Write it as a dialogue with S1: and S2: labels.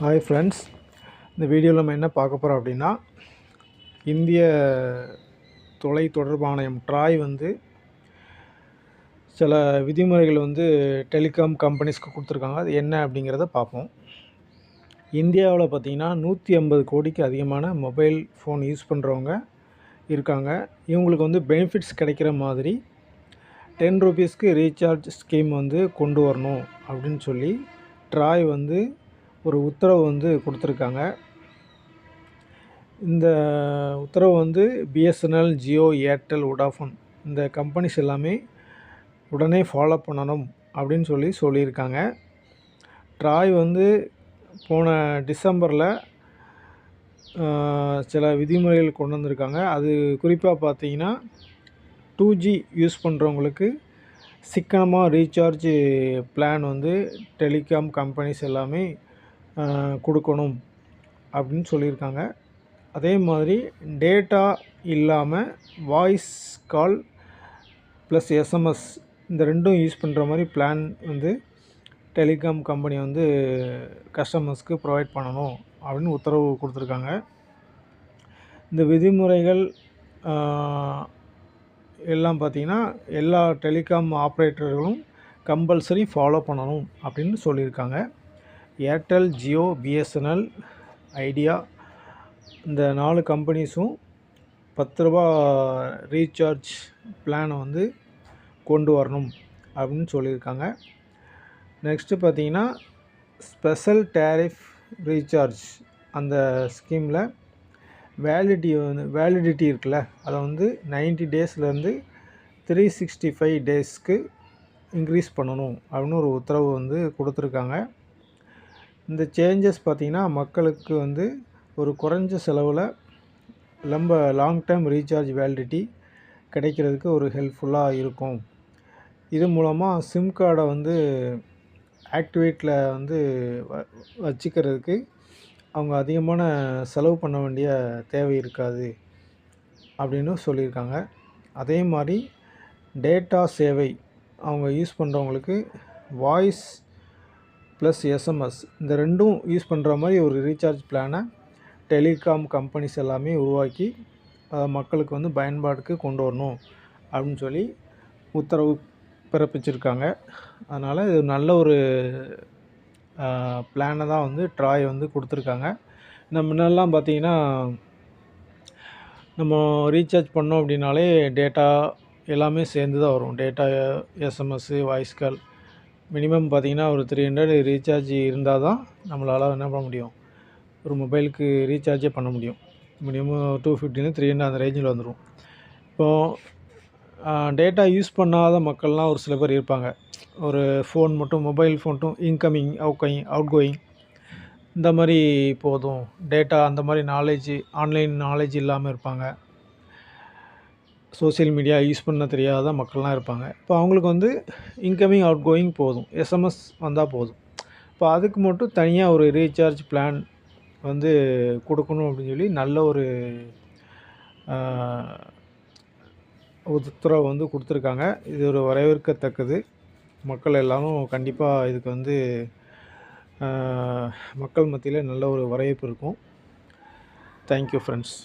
S1: Hi friends இந்த வீடியோவில் நம்ம என்ன பார்க்க போகிறோம் அப்படின்னா இந்திய தொலை தொடர்பு ஆணையம் ட்ராய் வந்து சில விதிமுறைகள் வந்து டெலிகாம் கம்பெனிஸ்க்கு கொடுத்துருக்காங்க. அது என்ன அப்படிங்கிறத பார்ப்போம். இந்தியாவில் பார்த்திங்கன்னா நூற்றி ஐம்பது கோடிக்கு அதிகமான மொபைல் ஃபோன் யூஸ் பண்ணுறவங்க இருக்காங்க. இவங்களுக்கு வந்து பெனிஃபிட்ஸ் கிடைக்கிற மாதிரி டென் ருபீஸ்க்கு ரீசார்ஜ் ஸ்கீம் வந்து கொண்டு வரணும் அப்படின்னு சொல்லி ட்ராய் வந்து ஒரு உத்தரவு வந்து கொடுத்துருக்காங்க. இந்த உத்தரவு வந்து பிஎஸ்என்எல் ஜியோ ஏர்டெல் வோடாஃபோன் இந்த கம்பெனிஸ் எல்லாமே உடனே ஃபாலோ பண்ணணும் அப்படின்னு சொல்லி சொல்லியிருக்காங்க. ட்ராய் வந்து போன டிசம்பரில் சில விதிமுறைகள் கொண்டு வந்திருக்காங்க. அது குறிப்பாக பார்த்தீங்கன்னா டூ ஜி யூஸ் பண்ணுறவங்களுக்கு சிக்கனமாக ரீசார்ஜ் பிளான் வந்து டெலிகாம் கம்பெனிஸ் எல்லாமே கொடுக்கணும் அப்படின்னு சொல்லியிருக்காங்க. அதே மாதிரி டேட்டா இல்லாமல் வாய்ஸ் கால் ப்ளஸ் எஸ்எம்எஸ் இந்த ரெண்டும் யூஸ் பண்ணுற மாதிரி பிளான் வந்து டெலிகாம் கம்பெனி வந்து கஸ்டமர்ஸ்க்கு ப்ரொவைட் பண்ணணும் அப்படின்னு உத்தரவு கொடுத்துருக்காங்க. இந்த விதிமுறைகள் எல்லாம் பார்த்திங்கன்னா எல்லா டெலிகாம் ஆப்ரேட்டர்களும் கம்பல்சரி ஃபாலோ பண்ணணும் அப்படின்னு சொல்லியிருக்காங்க. ஏர்டெல் ஜியோ பிஎஸ்என்எல் ஐடியா இந்த நாலு கம்பெனிஸும் பத்து ரூபா ரீசார்ஜ் பிளானை வந்து கொண்டு வரணும் அப்படின்னு சொல்லியிருக்காங்க. நெக்ஸ்ட்டு பார்த்தீங்கன்னா ஸ்பெஷல் டேரிஃப் ரீசார்ஜ் அந்த ஸ்கீமில் வேலிடி வந்து வேலிடிட்டி இருக்குல்ல அதை வந்து நைன்ட்டி டேஸ்லேருந்து த்ரீ சிக்ஸ்டி ஃபைவ் டேஸ்க்கு இன்க்ரீஸ் பண்ணணும் அப்படின்னு ஒரு உத்தரவு வந்து கொடுத்துருக்காங்க. இந்த சேஞ்சஸ் பார்த்திங்கன்னா மக்களுக்கு வந்து ஒரு குறைஞ்ச செலவில் ரொம்ப லாங் டைம் ரீசார்ஜ் வேலிடிட்டி கிடைக்கிறதுக்கு ஒரு ஹெல்ப்ஃபுல்லாக இருக்கும். இது மூலமாக சிம் கார்டை வந்து ஆக்டிவேட்டில் வந்து வ வச்சுக்கிறதுக்கு அவங்க அதிகமான செலவு பண்ண வேண்டிய தேவை இருக்காது அப்படின்னு சொல்லியிருக்காங்க. அதே மாதிரி டேட்டா சேவை அவங்க யூஸ் பண்ணுறவங்களுக்கு வாய்ஸ் ப்ளஸ் எஸ்எம்எஸ் இந்த ரெண்டும் யூஸ் பண்ணுற மாதிரி ஒரு ரீசார்ஜ் பிளானை டெலிகாம் கம்பெனிஸ் எல்லாமே உருவாக்கி அதை மக்களுக்கு வந்து பயன்பாட்டுக்கு கொண்டு வரணும் அப்படின்னு சொல்லி உத்தரவு பிறப்பிச்சிருக்காங்க. அதனால் இது நல்ல ஒரு பிளானை தான் வந்து ட்ராய் வந்து கொடுத்துருக்காங்க. நம்ம முன்னெல்லாம் பார்த்திங்கன்னா நம்ம ரீசார்ஜ் பண்ணோம் அப்படின்னாலே டேட்டா எல்லாமே சேர்ந்து தான் வரும் data SMS voice call minimum பார்த்திங்கன்னா ஒரு த்ரீ ஹண்ட்ரட் ரீசார்ஜ் இருந்தால் தான் நம்மளால் என்ன பண்ண முடியும்? ஒரு மொபைலுக்கு ரீசார்ஜே பண்ண முடியும். மினிமம் டூ ஃபிஃப்டின்னு த்ரீ ஹண்ட்ரட் அந்த ரேஞ்சில் வந்துடும் இப்போது டேட்டா யூஸ் பண்ணாத மக்கள்லாம் ஒரு சில பேர் இருப்பாங்க. ஒரு ஃபோன் மட்டும் மொபைல் ஃபோன் மட்டும் இன்கமிங் அவுட்கோயிங் அவுட் கோயிங் இந்த மாதிரி போதும். டேட்டா அந்த மாதிரி நாலேஜ் ஆன்லைன் நாலேஜ் இல்லாமல் இருப்பாங்க. சோசியல் மீடியா யூஸ் பண்ண தெரியாத மக்கள்லாம் இருப்பாங்க. இப்போ அவங்களுக்கு வந்து இன்கமிங் அவுட் கோயிங் போதும் எஸ்எம்எஸ் வந்தால் போதும். இப்போ அதுக்கு மட்டும் தனியாக ஒரு ரீசார்ஜ் பிளான் வந்து கொடுக்கணும் அப்படின்னு சொல்லி நல்ல ஒரு உத்தரவு வந்து கொடுத்துருக்காங்க. இது ஒரு வரவேற்கத்தக்கது. மக்கள் எல்லோரும் கண்டிப்பாக இதுக்கு வந்து மக்கள் மத்தியில் நல்ல ஒரு வரவேற்பு இருக்கும். Thank you friends